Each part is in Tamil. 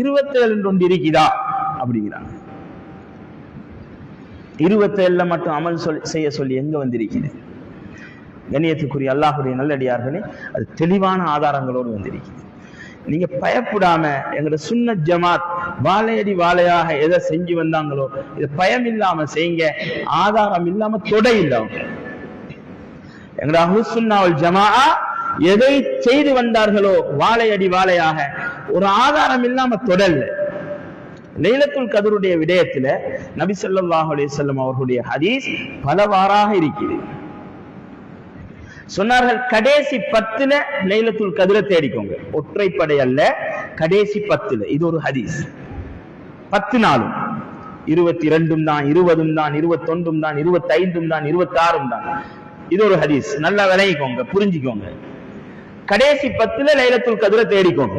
இருபத்தேழு ஒன்று இருக்குதா அப்படிங்கிறாங்க. இருபத்தேழுல மட்டும் அமல் சொல் செய்ய சொல்லி எங்க வந்திருக்கிறது கண்ணியத்துக்குரிய அல்லாஹுடைய நல்லடியார்களே அது தெளிவான ஆதாரங்களோடு வந்திருக்கிறது. நீங்க பயப்படாம எங்களோட சுன்ன ஜமாத் வாழையடி வாழையாக எதை செஞ்சு வந்தாங்களோ இது பயம் இல்லாம செய்யுங்க ஆதாரம் இல்லாம தொடை இல்லாம. எங்களோட அஹுசுன்னாவல் ஜமா எதை செய்து வந்தார்களோ வாழையடி வாழையாக ஒரு ஆதாரம் இல்லாம தொடல்ல லைலத்துல் கதருடைய விடயத்துல நபி சொல்லாஹ் அலிசல்லம் அவர்களுடைய ஹதீஸ் பலவாறாக இருக்கிறது சொன்னார்கள் கடைசி பத்துல லைலத்துல் கதிர தேடிக்கோங்க. ஒற்றைப்படை அல்ல கடைசி பத்துல. இது ஒரு ஹதீஸ். பத்து நாளும் இருபத்தி ரெண்டும் தான் இருபதும் தான் இருபத்தொன்றும் தான் இருபத்தி ஐந்தும் தான் இருபத்தி ஆறும் தான். இது ஒரு ஹதீஸ். நல்லா விளையிக்கோங்க புரிஞ்சுக்கோங்க. கடைசி பத்துல லைலத்துல் கதிர தேடிக்கோங்க.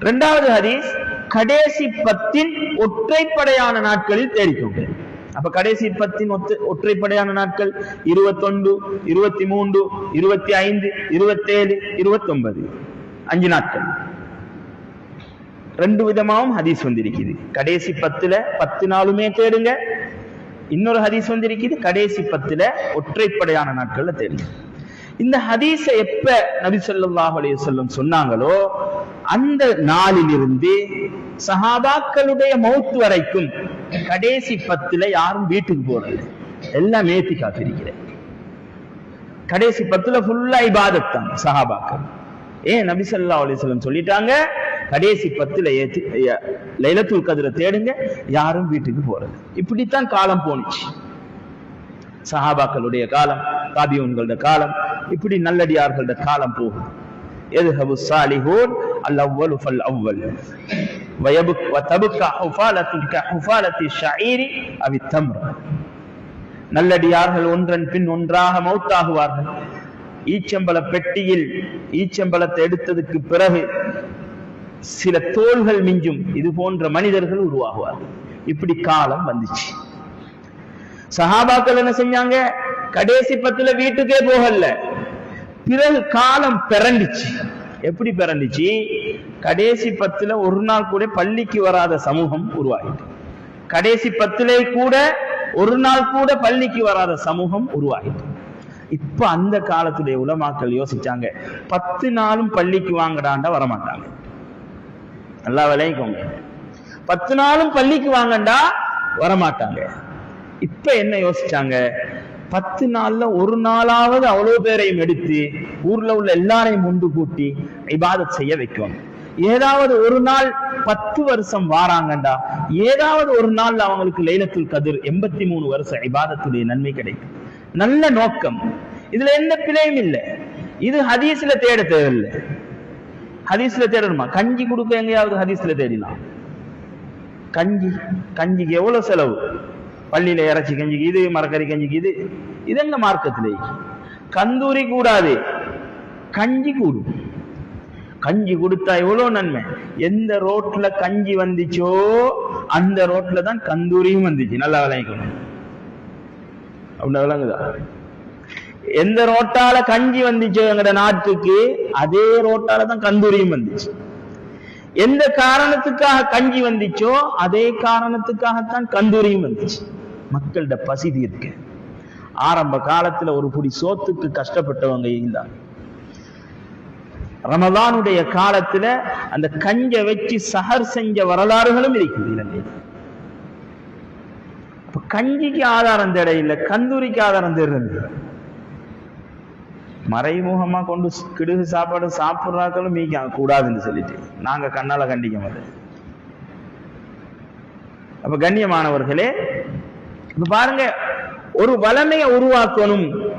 இரண்டாவது ஹதீஸ் கடைசி பத்தின் ஒற்றைப்படையான நாட்களில் தேடிக்கோங்க அப்ப கடைசி பத்தின் ஒத்து ஒற்றைப்படையான நாட்கள் இருபத்தொன்று இருபத்தி மூன்று இருபத்தி ஐந்து இருபத்தேழு இருபத்தி ஒன்பது அஞ்சு நாட்கள். ரெண்டு விதமாவும் ஹதீஸ் வந்திருக்குது. கடைசி பத்துல பத்து நாளுமே தேடுங்க. இன்னொரு ஹதீஸ் வந்திருக்குது கடைசி பத்துல ஒற்றைப்படையான நாட்கள்ல தேடுங்க. இந்த ஹதீஸை எப்ப நபி சொல்லாஹ் அலைஹி வஸல்லம் சொன்னாங்களோ அந்த நாளிலிருந்து சஹாபாக்களுடைய மௌத்து வரைக்கும் கடைசி பத்துல யாரும் வீட்டுக்கு போறது எல்லாம் ஏத்தி காத்திருக்கிறேன். கடைசி பத்துல ஃபுல்லா இபாதத் தான் சஹாபாக்கள். ஏன் நபிசல்லா ஸல்லல்லாஹு சொல்லிட்டாங்க? கடைசி பத்துல ஏத்தி அஹ், லைலத்துல் கதிர தேடுங்க யாரும் வீட்டுக்கு போறது இப்படித்தான் காலம் போனுச்சு சஹாபாக்களுடைய காலம் காபியோன்களோட காலம் இப்படி நல்லடியார்களோட காலம் போகும் எதுஹபு சாலிஹோன் الأول فالأول ويبك وتبقى حفالة كحفالة الشعير أو التمر நல்லடியார்கள் ஒன்றன் பின் ஒன்றாக மௌத்தாகுவார்கள் ஈச்சம்பள பெட்டியில் ஈச்சம்பளத்தை எடுத்ததுக்கு பிறகு சில தோள்கள் மிஞ்சும் இது போன்ற மனிதர்கள் உருவாகுவார்கள் இப்படி காலம் வந்துச்சு சஹாபாக்கள் என்ன செஞ்சாங்க கடைசி பத்துல வீட்டுக்கே போகல பிறகு காலம் பிறண்டுச்சு எப்படி பிறந்துச்சு? கடைசி பத்துல ஒரு நாள் கூட பள்ளிக்கு வராத சமூகம் உருவாகிட்டு. கடைசி பத்திலே கூட ஒரு நாள் கூட பள்ளிக்கு வராத சமூகம் உருவாகிட்டு. இப்ப அந்த காலத்துடைய உலமாக்கள் யோசிச்சாங்க பத்து நாளும் பள்ளிக்கு வாங்கடாண்டா வரமாட்டாங்க. நல்லா விளைவிக்கோங்க பத்து நாளும் பள்ளிக்கு வாங்கண்டா வரமாட்டாங்க. இப்ப என்ன யோசிச்சாங்க? பத்து நாள்ல ஒரு நாளாவது அவ்வளவு பேரையும் எடுத்து ஊர்ல உள்ள எல்லாரையும் ஒன்று கூட்டி இபாதத் செய்ய வைக்கணும் ஏதாவது ஒரு நாள் பத்து வருஷம் வாராங்கண்டா ஏதாவது ஒரு நாள் அவங்களுக்கு லைலத்துல் கதிர் எண்பத்தி மூணு வருஷம் இபாதத்துடைய நன்மை கிடைக்கும். நல்ல நோக்கம். இதுல எந்த பிழையும் இல்லை. இது ஹதீஸ்ல தேட தேவையில்லை. ஹதீஸ்ல தேடணுமா? கஞ்சி கொடுக்க எங்கேயாவது ஹதீஸ்ல தேடினா? கஞ்சி கஞ்சிக்கு எவ்வளவு செலவு? பள்ளியில இறைச்சி கஞ்சிக்கு இது மரக்கறி கஞ்சிக்குது. இது எங்க மார்க்கத்திலே? கந்தூரி கூடாது. கஞ்சி கூடும். கஞ்சி கொடுத்தா எவ்வளவு நன்மை? எந்த ரோட்ல கஞ்சி வந்துச்சோ அந்த ரோட்ல தான் கந்தூரியும் வந்துச்சு. நல்லா விளங்கிக்கணும் அப்படின்னா விளங்குதா? எந்த ரோட்டால கஞ்சி வந்துச்சோ எங்கட நாட்டுக்கு அதே ரோட்டால தான் கந்தூரியும் வந்துச்சு. எந்த காரணத்துக்காக கஞ்சி வந்துச்சோ அதே காரணத்துக்காகத்தான் கந்தூரியும் வந்துச்சு. மக்கள்கிட்ட பசி தீர்க்க ஆரம்ப காலத்துல ஒரு புடி சோத்துக்கு கஷ்டப்பட்டவங்க இருந்தாங்க. ரமதானுடைய காலத்துல அந்த கஞ்ச வச்சு சஹர் செஞ்ச வரலாறுகளும் இருக்குது இலங்கை கஞ்சிக்கு ஆதாரம் தேட இல்லை கந்தூரிக்கு ஆதாரம் தேடுறது மறைமுகமா கொண்டு கிடுகு சாப்பாடு சாப்பிட்றாக்களும் மீக்க கூடாதுன்னு சொல்லிட்டு. நாங்க கண்ணால கண்டிக்க மாட்டோம். அப்ப கண்ணியமானவர்களே இப்ப பாருங்க ஒரு வளமையை உருவாக்கணும்.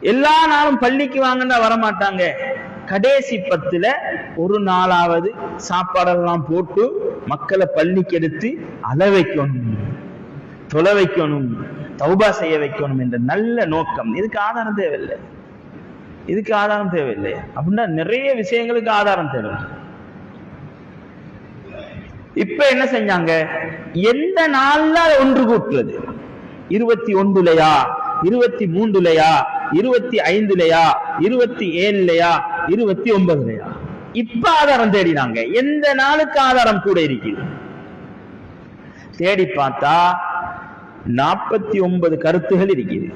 எல்லா நாளும் பள்ளிக்கு வாங்கன்னா வரமாட்டாங்க. கடைசி பத்துல ஒரு நாளாவது சாப்பாடெல்லாம் போட்டு மக்களை பள்ளிக்கு எடுத்து அழ வைக்கணும். தொலை வைக்கணும். தௌபா செய்ய வைக்கணும் என்ற நல்ல நோக்கம். இதுக்கு ஆதாரம் தேவையில்லை. இதுக்கு ஆதாரம் தேவையில்லை. அப்படின்னா நிறைய விஷயங்களுக்கு ஆதாரம் தேவை. இப்ப என்ன செஞ்சாங்க? எந்த நாள்ல ஒன்று கூட்டுறது? இருபத்தி ஒன்றுலையா? இருபத்தி மூன்றுலையா? இருபத்தி ஐந்துலையா? இருபத்தி ஏழுலையா? இருபத்தி ஒன்பதுலையா? இப்ப ஆதாரம் தேடினாங்க. எந்த நாளுக்கு ஆதாரம் கூட இருக்குது? தேடி பார்த்தா நாற்பத்தி ஒன்பது கருத்துகள் இருக்குது.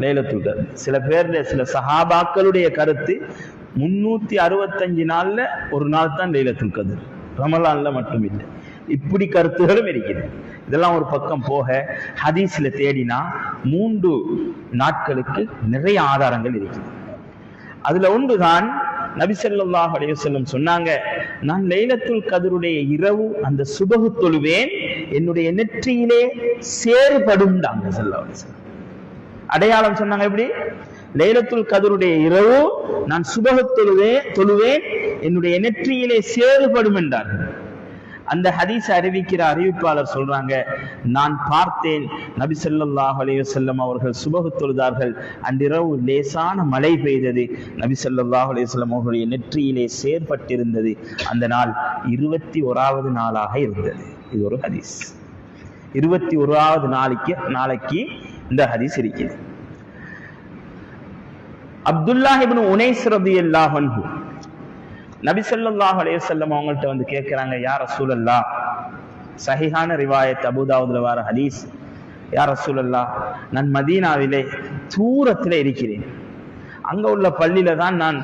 லைலத்துல் சில பேர்ல சில சஹாபாக்களுடைய கருத்து முன்னூத்தி அறுபத்தஞ்சு நாள்ல ஒரு நாள் தான் லைலத்துல் கதர் ரமலான்ல மட்டும் இல்லை இப்படி கருத்துகளும் இருக்குது இதெல்லாம் ஒரு பக்கம் போக ஹதீஸ்ல தேடினா மூன்று நாட்களுக்கு நிறைய ஆதாரங்கள் இருக்குது. அதுல ஒன்றுதான் நபி ஸல்லல்லாஹு அலைஹி சொன்னாங்க நான் லைலத்துல் கதருடைய இரவு அந்த சுபகு தொழுவேன் என்னுடைய நெற்றியிலே சேறுபடும்டாங்க அடையாளம் சொன்னாங்க எப்படி? லைலத்துல் கதருடைய இரவு நான் சுபகு தொழுவேன் தொழுவேன் என்னுடைய நெற்றியிலே சேறுபடும் என்றார்கள். அந்த ஹதீஸ் அறிவிக்கிற அறிவிப்பாளர் சொல்றாங்க நான் பார்த்தேன். நபி சொல்லாஹ் அலையுசல்லம் அவர்கள் சுபகு தொழுதார்கள். அன்றிரவு லேசான மழை பெய்தது. நபி சொல்லாஹ் அலையுசல்லம் அவர்களுடைய நெற்றியிலே சேர்பட்டிருந்தது. அந்த நாள் இருபத்தி ஓராவது நாளாக இருந்தது. இது ஒரு ஹதீஸ். இருபத்தி ஓராவது நாளைக்கு நாளைக்கு இந்த ஹதீஸ் இருக்கிறது. அப்துல்லாஹிபின் இப்னு உனைஸ் ரலியல்லாஹு நபி அலையசல்லம் அவங்கள்ட்ட வந்து கேட்குறாங்க யார் ரசூலல்லா சஹிஹான ரிவாயத் அபுதாவுதுல வார ஹதீஸ் யார் ரசூலல்லா நான் மதீனாவிலே தூரத்தில் இருக்கிறேன். அங்க உள்ள பள்ளியில தான் நான்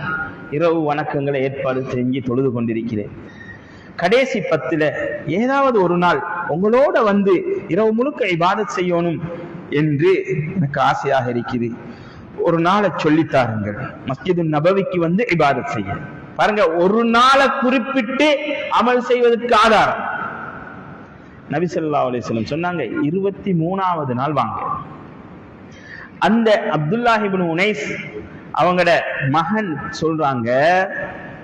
இரவு வணக்கங்களை ஏற்பாடு செஞ்சு தொழுது கொண்டிருக்கிறேன். கடைசி பத்துல ஏதாவது ஒரு நாள் உங்களோட வந்து இரவு முழுக்க இபாதத் செய்யணும் என்று எனக்கு ஆசையாக இருக்குது. ஒரு நாளை சொல்லித்தாருங்கள் மஸ்ஜிது நபவிக்கு வந்து இபாதத் செய்ய பாருங்க ஒரு நாளை குறிப்பிட்டு அமல் செய்வதற்கு ஆதாரம். நபிசல்லா ஸல்லல்லாஹு சொன்னாங்க இருபத்தி மூணாவது நாள் வாங்க. அந்த அப்துல்லாஹிபின் உனைஸ் அவங்களோட மகன் சொல்றாங்க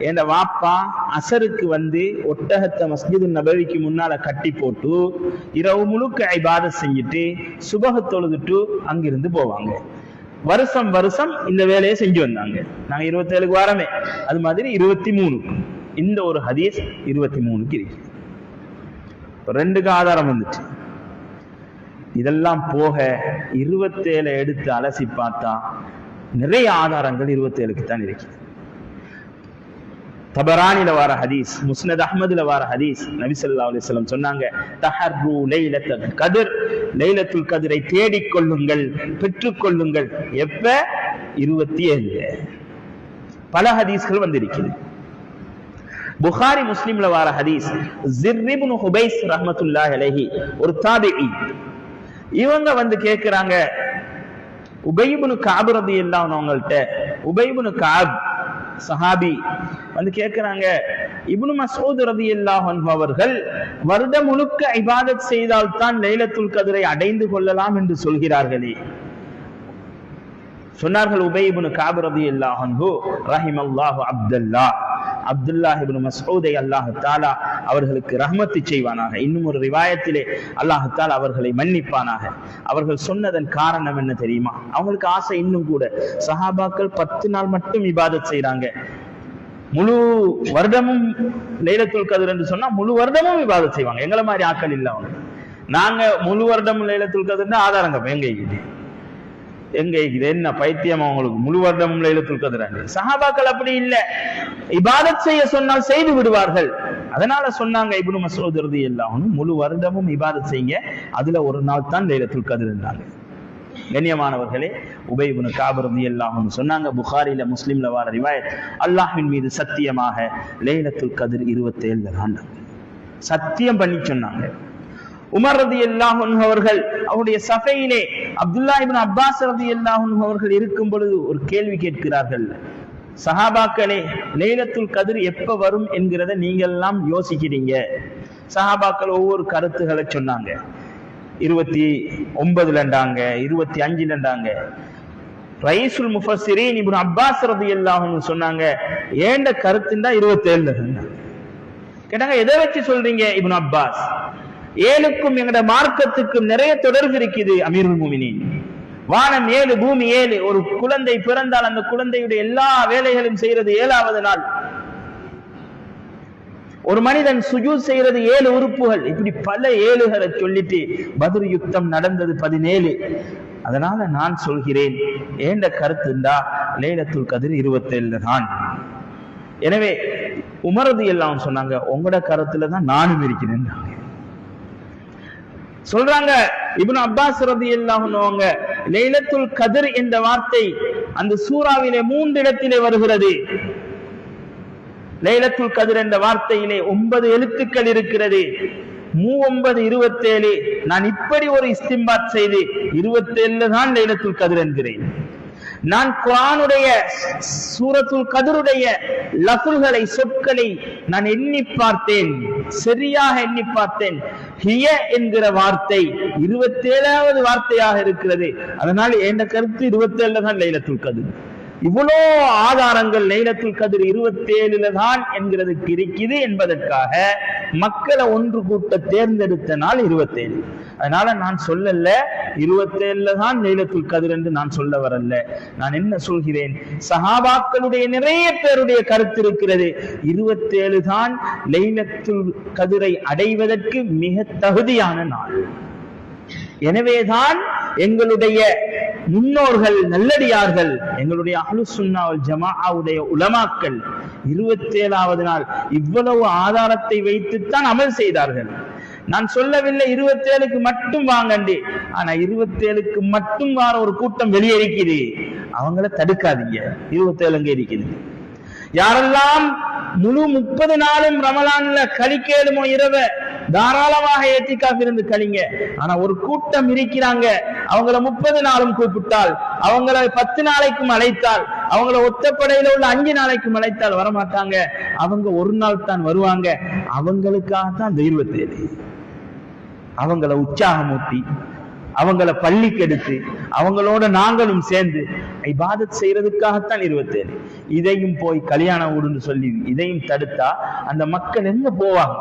என் வாப்பா அசருக்கு வந்து ஒட்டகத்தை மஸ்ஜிது நபவிக்கு முன்னால கட்டி போட்டு இரவு முழுக்க ஐபாத செஞ்சுட்டு சுபக தொழுதுட்டு அங்கிருந்து போவாங்க. வருஷம் வருஷம் இந்த வேலையை செஞ்சு வந்தாங்க. நாங்க இருபத்தேழுக்கு வாரமே. அது மாதிரி இருபத்தி மூணு இந்த ஒரு ஹதீஸ் இருபத்தி மூணுக்கு இருக்கு ரெண்டுக்கு ஆதாரம் வந்துச்சு. இதெல்லாம் போக இருபத்தேழை எடுத்து அலசி பார்த்தா நிறைய ஆதாரங்கள் இருபத்தேழுக்கு தான் இருக்கு. தபரானில வர ஹதீஸ் முஸ்னத் அஹமதுல வர ஹதீஸ் நபி ஸல்லல்லாஹு சொன்னாங்க தஹர்ரு லைலத்துல் லைலத்துல் கதிரை தேடிக் கொள்ளுங்கள் பெற்றுக் கொள்ளுங்கள். எப்ப? இருபத்தி ஏழு. பல ஹதீஸ்கள் வந்திருக்கிறது. புகாரி முஸ்லிம்ல வார ஹதீஸ் ஜிர்ரிபுன் ஹுபைஸ் ரஹமத்துல்லா அலஹி ஒரு தாபிஇ இவங்க வந்து கேக்குறாங்க உபைபுனு காப் ரலியல்லாஹு அன்ஹு அவங்கள்ட்ட உபைபுனு காப் சஹாபி வந்து கேட்கிறாங்க இப்னு மசூத் ரதி அன்ஹு அவர்கள் வருடம் முழுக்க இபாதத் செய்தால் தான் லைலத்துல் கதிரை அடைந்து கொள்ளலாம் என்று சொல்கிறார்களே. சொன்னார்கள் உபை இப்னு காப் ரலியல்லாஹு அன்ஹு ரஹிமல்லாஹு அப்துல்லா. அப்துல்லாஹ் இப்னு மஸ்ஊதை அல்லாஹ் தஆலா அவர்களுக்கு ரஹமத்து செய்வானாக. இன்னும் ஒரு ரிவாயத்திலே அல்லாஹ் தஆலா அவர்களை மன்னிப்பானாக. அவர்கள் சொன்னதன் காரணம் என்ன தெரியுமா? அவங்களுக்கு ஆசை இன்னும் கூட. சஹாபாக்கள் பத்து நாள் மட்டும் இபாதத் செய்றாங்க. முழு வருடமும் லைலத்துல் கதிர் என்று சொன்னா முழு வருடமும் விவாதம் செய்வாங்க. எங்களை மாதிரி ஆட்கள் இல்ல அவங்க. நாங்க முழு வருடம் லைலத்துல் கதிர்னு ஆதாரங்க எங்க இருக்குது எங்க இது என்ன பைத்தியம் அவங்களுக்கு? முழு வருடமும் லைலத்துல் கதிராங்க சஹாபாக்கள் அப்படி இல்ல. இபாதத் செய்ய சொன்னால் செய்து விடுவார்கள். அதனால சொன்னாங்க இப்னு மசூத் ரலியல்லாஹு முழு வருடமும் இபாதத் செய்யுங்க. அதுல ஒரு நாள் தான் லைலத்துல் கதிர்னாங்க கண்ணியமானவர்களே உபைபுனு காபர் எல்லாம் சொன்னாங்க புகாரில முஸ்லிம்ல வார ரிவாயத் அல்லாஹின் மீது சத்தியமாக லேலத்துல் கதிர் 27 ஆண்டு சத்தியம் பண்ணி சொன்னாங்க. உமர் ரதி அவர்கள் அவருடைய சபையிலே அப்துல்லா இபின் அப்பாஸ் ரதி அவர்கள் இருக்கும் பொழுது ஒரு கேள்வி கேட்கிறார்கள். சஹாபாக்களே லேலத்துல் கதிர் எப்ப வரும் என்கிறத நீங்க எல்லாம் யோசிக்கிறீங்க. சஹாபாக்கள் ஒவ்வொரு கருத்துக்களை சொன்னாங்க. இருபத்தி ஒன்பதுலண்டாங்க இருபத்தி அஞ்சுலண்டாங்க ரைசுல் முஃபஸ்ஸிரீன் இப்னு அப்பாஸ் ரதி அன்ஹு சொன்னாங்க ஏண்ட கருத்துண்டா இருபத்தி ஏழுல கேட்டாங்க எதை வச்சு சொல்றீங்க இப்னு அப்பாஸ்? ஏழுக்கும் எங்கட மார்க்கத்துக்கும் நிறைய தொடர்பு இருக்குது அமீர் மூமினி வானம் ஏழு பூமி ஏழு ஒரு குழந்தை பிறந்தால் அந்த குழந்தையுடைய எல்லா வேலைகளும் செய்யறது ஏழாவது நாள். ஒரு மனிதன் சுஜூத் செய்யறது ஏழு உறுப்புகள். இப்படி பல ஏழுகளை சொல்லிட்டு பதில் யுத்தம் நடந்தது பதினேழு. அதனால நான் சொல்கிறேன் ஏண்ட கருத்துண்டா லேலத்துல் கதிர் இருபத்தேழு தான். எனவே உமரது எல்லாம் சொன்னாங்க உங்களோட கருத்துல தான் நானும் இருக்கிறேன் சொல்றாங்க இப்னு அப்பாஸ் ரதி அவங்க லைலத்துல் கதிர் என்ற வார்த்தை அந்த சூறாவிலே மூன்று இடத்திலே வருகிறது. லைலத்துல் கதிர் என்ற வார்த்தையிலே ஒன்பது எழுத்துக்கள் இருக்கிறது. மூ ஒன்பது இருபத்தேழு. நான் இப்படி ஒரு இஸ்திம்பாத் செய்து இருபத்தேழுல தான் லைலத்துல் கதிர் என்கிறேன். நான் குரானுடைய சூரத்துல் கதிருடைய லகுல்களை சொற்களை நான் எண்ணி பார்த்தேன். சரியாக எண்ணி பார்த்தேன். ஹிய என்கிற வார்த்தை இருபத்தேழாவது வார்த்தையாக இருக்கிறது. அதனால் என் கருத்து இருபத்தேழுல தான் லைலத்துல் கதிர். இவ்வளோ ஆதாரங்கள் லைலத்துல் கதிர் இருபத்தேழுல தான் என்கிறதுக்கு இருக்குது என்பதற்காக மக்களை ஒன்று கூட்ட தேர்ந்தெடுத்த நாள் இருபத்தேழு. அதனால நான் சொல்லல இருபத்தேழுல தான் லைலத்துல் கதிர் என்று நான் சொல்ல வரல. நான் என்ன சொல்கிறேன்? சஹாபாக்களுடைய நிறைய பேருடைய கருத்து இருக்கிறது. இருபத்தேழு தான் லைலத்துல் கதிரை அடைவதற்கு மிக தகுதியான நாள். எனவேதான் எங்களுடைய முன்னோர்கள் நல்லடியார்கள் எங்களுடைய அஹ்லு சுன்னாவல் ஜமாவுடைய உலமாக்கள் இருபத்தி ஏழாவது நாள் இவ்வளவு ஆதாரத்தை வைத்துத்தான் அமல் செய்தார்கள். நான் சொல்லவில்லை இருபத்தி ஏழுக்கு மட்டும் வாங்கண்டி ஆனா இருபத்தி ஏழுக்கு மட்டும் வார ஒரு கூட்டம் வெளியே இருக்குது அவங்கள தடுக்காதீங்க இருபத்தி ஏழு அங்க இருக்குது. யாரெல்லாம் முழு முப்பது நாளும் ரமலான்ல கழிக்கேடுமோ இரவ தாராளமாக ஏத்திக்காஃப் இருந்து கழிங்க. ஆனா ஒரு கூட்டம் இருக்கிறாங்க. அவங்கள முப்பது நாளும் கூப்பிட்டால் அவங்கள பத்து நாளைக்கும் அழைத்தால் அவங்கள ஒத்தப்படையில உள்ள அஞ்சு நாளைக்கும் அழைத்தால் வரமாட்டாங்க. அவங்க ஒரு நாள் தான் வருவாங்க. அவங்களுக்காகத்தான் இந்த இருபத்தேழு அவங்கள உற்சாகமூட்டி அவங்கள பள்ளிக்கு எடுத்து அவங்களோட நாங்களும் சேர்ந்து இபாதத் செய்யறதுக்காகத்தான் இருபத்தேழு இதையும் போய் கல்யாணம் வீடுன்னு சொல்லி இதையும் தடுத்தா அந்த மக்கள் எங்க போவாங்க?